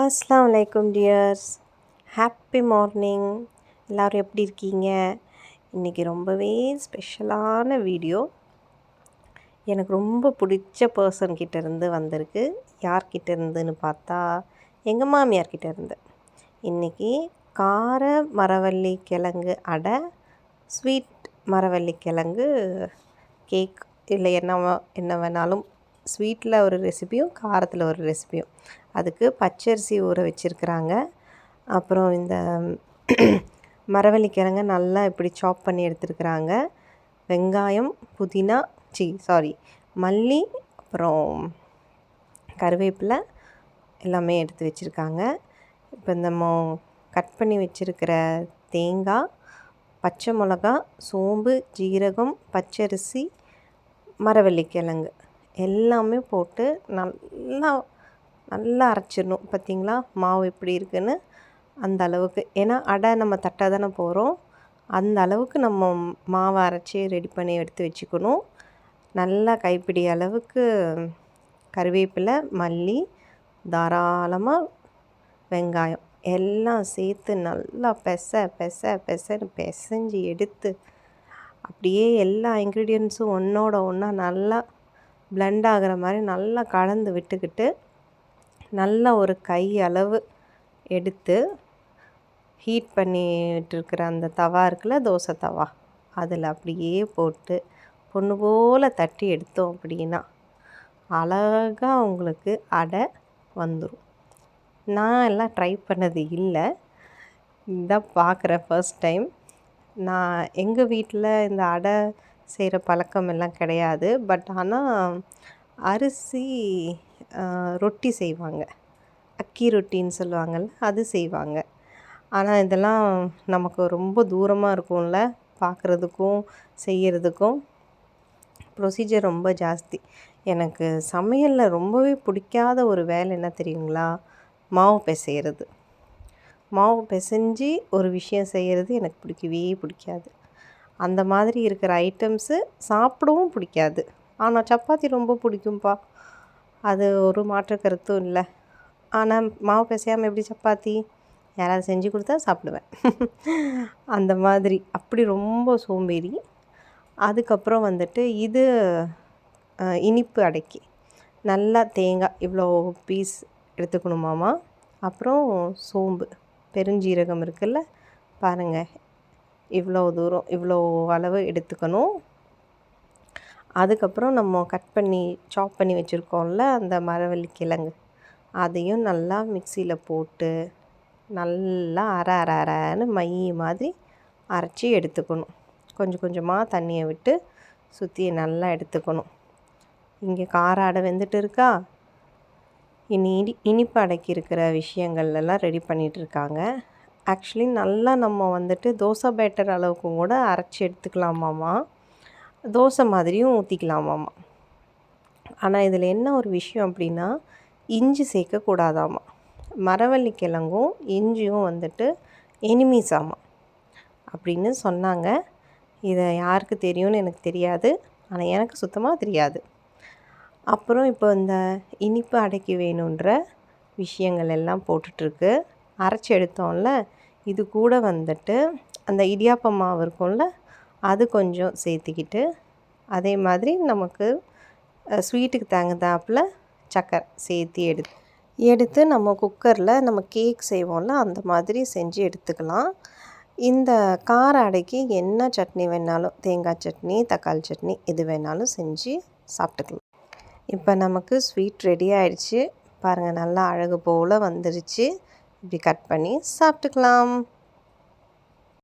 அஸ்லாம் வலைக்கம் tears happy morning எல்லோரும் எப்படி இருக்கீங்க? இன்றைக்கி ரொம்பவே ஸ்பெஷலான வீடியோ எனக்கு ரொம்ப பிடிச்ச பர்சன்கிட்ட இருந்து வந்திருக்கு. யார்கிட்ட இருந்துன்னு பார்த்தா எங்கள் மாமியார்கிட்ட இருந்து இன்றைக்கி கார மரவள்ளி கிழங்கு அடை ஸ்வீட் மரவள்ளி கிழங்கு கேக் இல்லை என்ன என்ன வேணாலும் ஸ்வீட்டில் ஒரு ரெசிபியும் காரத்தில் ஒரு ரெசிபியும். அதுக்கு பச்சரிசி ஊற வச்சுருக்குறாங்க. அப்புறம் இந்த மரவள்ளிக்கிழங்க நல்லா இப்படி சாப் பண்ணி எடுத்துருக்குறாங்க. வெங்காயம் புதினா சி சாரி மல்லி அப்புறம் கருவேப்பிலை எல்லாமே எடுத்து வச்சுருக்காங்க. இப்போ இந்த மோ கட் பண்ணி வச்சுருக்கிற தேங்காய் பச்சை மிளகா சோம்பு ஜீரகம் பச்சரிசி மரவள்ளிக்கிழங்கு. எல்லாமே போட்டு நல்லா நல்லா அரைச்சிடணும். பார்த்திங்களா? மாவு எப்படி இருக்குன்னு? அந்த அளவுக்கு. ஏன்னா அடை நம்ம தட்டை தானே போகிறோம். அந்த அளவுக்கு நம்ம மாவை அரைச்சி ரெடி பண்ணி எடுத்து வச்சுக்கணும். நல்லா கைப்பிடி அளவுக்கு கருவேப்பிலை மல்லி தாராளமாக வெங்காயம் எல்லாம் சேர்த்து நல்லா பெச பெச பெசன்னு பெசஞ்சு எடுத்து அப்படியே எல்லா இன்க்ரீடியன்ஸும் ஒன்றோட ஒன்றா நல்லா பிளெண்ட் ஆகிற மாதிரி நல்லா கலந்து விட்டுக்கிட்டு நல்லா ஒரு கை அளவு எடுத்து ஹீட் பண்ணிகிட்ருக்கிற அந்த தவா இருக்குல்ல தோசை தவா அதில் அப்படியே போட்டு பொண்ணு போல் தட்டி எடுத்தோம் அப்படின்னா அழகாக உங்களுக்கு அடை வந்துடும் நான் எல்லாம் ட்ரை பண்ணது இல்லை. இதான் பார்க்குறேன் ஃபர்ஸ்ட் டைம் நான் எங்கள் வீட்டில் இந்த அடை செய்கிற பழக்கம் எல்லாம் கிடையாது. பட் ஆனால் அரிசி ரொட்டி செய்வாங்க. அக்கி ரொட்டின்னு சொல்லுவாங்கள்ல அது செய்வாங்க. ஆனால் இதெல்லாம் நமக்கு ரொம்ப தூரமாக இருக்கும்ல பார்க்குறதுக்கும் செய்கிறதுக்கும் ப்ரொசீஜர் ரொம்ப ஜாஸ்தி. எனக்கு சமையலில் ரொம்பவே பிடிக்காத ஒரு வேலை என்ன தெரியுங்களா? மாவு பிசைகிறது மாவு பிசைஞ்சு ஒரு விஷயம் செய்கிறது எனக்கு பிடிக்கவே பிடிக்காது. அந்த மாதிரி இருக்கிற ஐட்டம்ஸு சாப்பிடவும் பிடிக்காது. ஆனால் சப்பாத்தி ரொம்ப பிடிக்கும்ப்பா அது ஒரு மாற்று கருத்தும் இல்லை. ஆனால் மாவு பிசையாமல் எப்படி சப்பாத்தி? யாராவது செஞ்சு கொடுத்தா சாப்பிடுவேன். அந்த மாதிரி. அப்படி ரொம்ப சோம்பேறி. அதுக்கப்புறம் வந்துட்டு இது இனிப்பு அடைக்கி. நல்லா தேங்காய் இவ்வளோ பீஸ் எடுத்துக்கணுமாமா அப்புறம் சோம்பு. பெருஞ்சீரகம் இருக்குல்ல பாருங்கள் இவ்வளோ தூரம் இவ்வளோ அளவு எடுத்துக்கணும். அதுக்கப்புறம் நம்ம கட் பண்ணி சாப் பண்ணி வச்சுருக்கோம்ல அந்த மரவள்ளி கிழங்கு. அதையும் நல்லா மிக்சியில் போட்டு நல்லா அரை அரை அரைன்னு மை மாதிரி அரைச்சி எடுத்துக்கணும். கொஞ்சம் கொஞ்சமாக தண்ணியை விட்டு சுற்றி நல்லா எடுத்துக்கணும். இங்கே கார அடை வெந்துட்டு இருக்கா? இனி இனி இனிப்பு அடைக்கி இருக்கிற விஷயங்கள்லாம் ரெடி பண்ணிகிட்டு இருக்காங்க. ஆக்சுவலி நல்லா நம்ம வந்துட்டு தோசை பேட்டர் அளவுக்கும் கூட அரைச்சி எடுத்துக்கலாமாம்மா தோசை மாதிரியும் ஊற்றிக்கலாமாம்மா ஆனால் இதில் என்ன ஒரு விஷயம் அப்படின்னா இஞ்சி சேர்க்கக்கூடாதாம்மா மரவள்ளி கிழங்கும் இஞ்சியும் வந்துட்டு எனிமீஸாமா அப்படின்னு சொன்னாங்க. இதை யாருக்கு தெரியும்னு எனக்கு தெரியாது. ஆனால் எனக்கு சுத்தமாக தெரியாது. அப்புறம் இப்போ இந்த இனிப்பு அடைக்கி வேணுன்ற விஷயங்கள் எல்லாம் போட்டுட்ருக்கு அரைச்சி எடுத்தோம்ல இது கூட வந்துட்டு அந்த இடியாப்ப மாவு இருக்கும்ல அது கொஞ்சம் சேர்த்திக்கிட்டு அதே மாதிரி நமக்கு ஸ்வீட்டுக்கு தகுந்தாப்பில் சக்கரை சேர்த்து எடுத்து எடுத்து நம்ம குக்கரில் நம்ம கேக் செய்வோம்ல அந்த மாதிரி செஞ்சு எடுத்துக்கலாம். இந்த கார அடைக்கு என்ன சட்னி வேணாலும் தேங்காய் சட்னி தக்காளி சட்னி எது வேணாலும் செஞ்சு சாப்பிட்டுக்கலாம். இப்போ நமக்கு ஸ்வீட் ரெடி ஆயிடுச்சு. பாருங்கள் நல்லா அழகு போல் வந்துருச்சு. இப்படி கட் பண்ணி சாப்பிட்டுக்கலாம்.